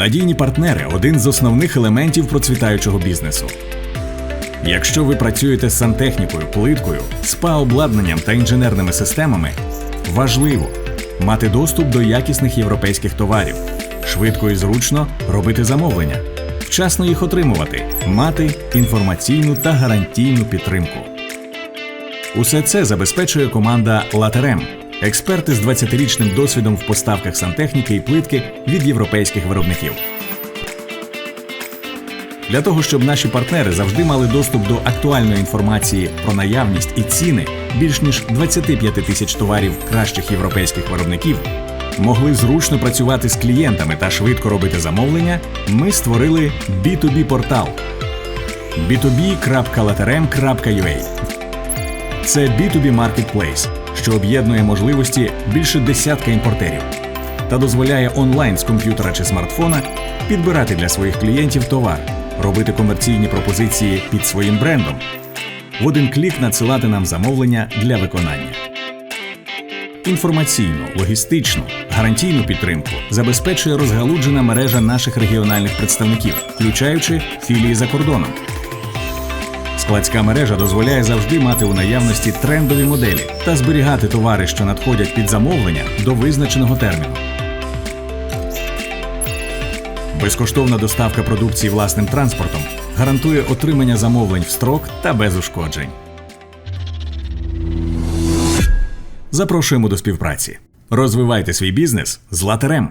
Надійні партнери один з основних елементів процвітаючого бізнесу. Якщо ви працюєте з сантехнікою, плиткою, спа-обладнанням та інженерними системами, важливо мати доступ до якісних європейських товарів, швидко і зручно робити замовлення, вчасно їх отримувати, мати інформаційну та гарантійну підтримку. Усе це забезпечує команда Латерем, експерти з 20-річним досвідом в поставках сантехніки і плитки від європейських виробників. Для того, щоб наші партнери завжди мали доступ до актуальної інформації про наявність і ціни більш ніж 25 тисяч товарів кращих європейських виробників, могли зручно працювати з клієнтами та швидко робити замовлення, ми створили B2B портал b2b.laterem.ua. Це B2B Marketplace, що об'єднує можливості більше десятка імпортерів та дозволяє онлайн з комп'ютера чи смартфона підбирати для своїх клієнтів товар, робити комерційні пропозиції під своїм брендом, в один клік надсилати нам замовлення для виконання. Інформаційну, логістичну, гарантійну підтримку забезпечує розгалуджена мережа наших регіональних представників, включаючи філії за кордоном. Складська мережа дозволяє завжди мати у наявності трендові моделі та зберігати товари, що надходять під замовлення до визначеного терміну. Безкоштовна доставка продукції власним транспортом гарантує отримання замовлень в строк та без ушкоджень. Запрошуємо до співпраці. Розвивайте свій бізнес з латерем.